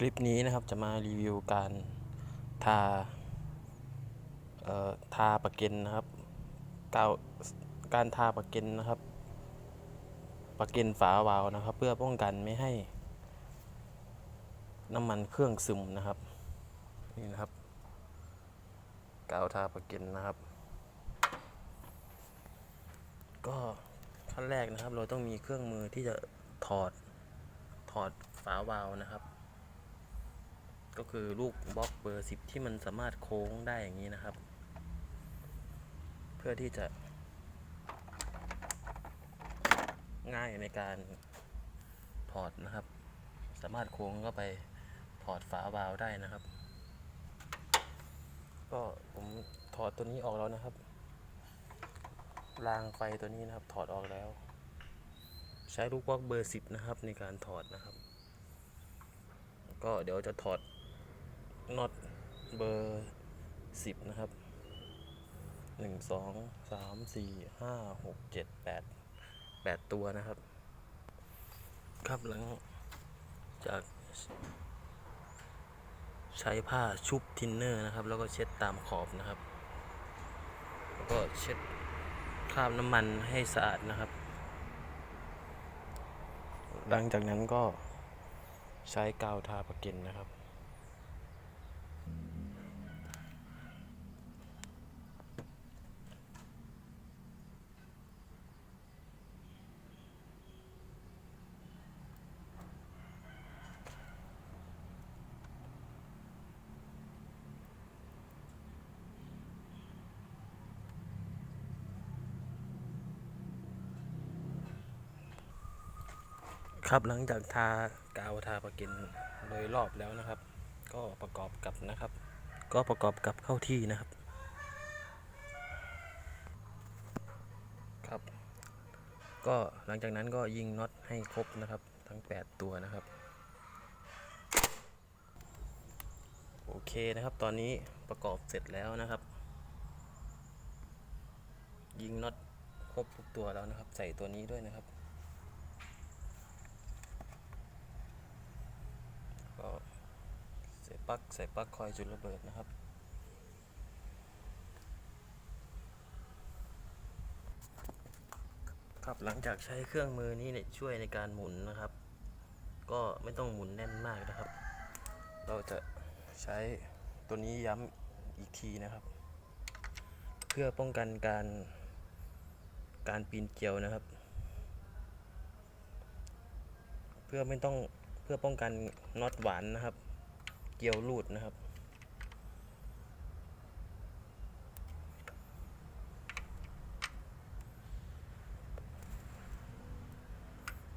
คลิปนี้นะครับจะมารีวิวการทาเอ่อทาปะเก็นนะครับกาวการทาปะเก็นนะครับปะเก็นฝาวาล์วนะครับ เพื่อป้องกันไม่ให้ น้ำมันเครื่องซึมนะครับนี่นะครับกาวทาปะเก็นนะครับ ก็ขั้นแรกนะครับ เราต้องมีเครื่องมือที่จะถอดถอดฝาวาล์วนะครับ ก็คือลูกบล็อกเบอร์สิบที่มันสามารถโค้งได้อย่างนี้นะครับ เพื่อที่จะ ง่ายในการถอดนะครับ สามารถโค้งเข้าไปถอดฝาวาล์วได้นะครับ ก็ผมถอดตัวนี้ออกแล้วนะครับรางไฟตัวนี้นะครับถอดออกแล้ว ใช้ลูกบล็อกเบอร์สิบนะครับในการถอดนะครับ ก็เดี๋ยวจะถอด น็อตเบอร์สิบนะครับหนึ่งสองสามสี่ห้าหกเจ็ดแปดแปดตัวนะครับ ครับหลังจากใช้ผ้าชุบทินเนอร์นะครับ แล้วก็เช็ดตามขอบนะครับ แล้วก็เช็ดคราบน้ำมันให้สะอาดนะครับ หลังจากนั้นก็ใช้กาวทาปะเก็นนะครับ ครับหลังจากทากาวทาปะก็นโดยรอบแล้วนะครับ ก็ประกอบกับนะครับ ก็ประกอบกับเข้าที่นะครับ ครับ ก็หลังจากนั้นก็ยิงน็อตให้ครบนะครับ ทั้ง 8 ตัวนะครับ โอเคนะครับ ตอนนี้ประกอบเสร็จแล้วนะครับ ยิงน็อตครบทุกตัวแล้วนะครับ ใส่ตัวนี้ด้วยนะครับ ก็ใส่ปลั๊กใส่ปลั๊กคอยจุดระเบิดนะครับ ครับหลังจากใช้เครื่องมือนี้เนี่ยช่วยในการหมุนนะครับ ก็ไม่ต้องหมุนแน่นมากนะครับ เราจะใช้ตัวนี้ย้ำอีกทีนะครับ เพื่อป้องกันการการปีนเกลียวนะครับ เพื่อไม่ต้อง พื่อป้องกันน็อตหวานนะครับ เกลียวรูดนะครับ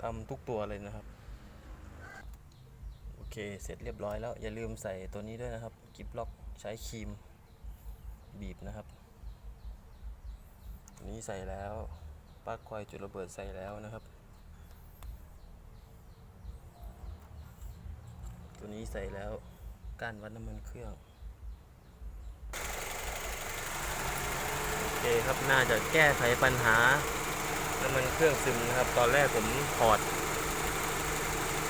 ทำทุกตัวเลยนะครับ โอเค เสร็จเรียบร้อยแล้ว อย่าลืมใส่ตัวนี้ด้วยนะครับ กิฟล็อกใช้ครีมบีบนะครับ นี้ใส่แล้วปลั๊กควายจุดระเบิดใส่แล้วนะครับ ตัวนี้ใส่แล้วก้านวัดน้ำมันเครื่อง โอเคครับน่าจะแก้ไขปัญหาน้ำมันเครื่องซึมนะครับ ตอนแรกผมถอด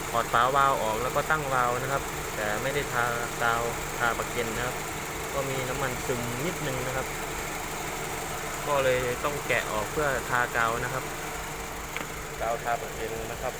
ถอดฝาวาล์วออกแล้วก็ตั้งวาล์วนะครับ แต่ไม่ได้ทากาวทาปะเก็นนะครับ ก็มีน้ำมันซึมนิดนึงนะครับ ก็เลยต้องแกะออกเพื่อทากาวนะครับ กาวทาปะเก็นนะครับ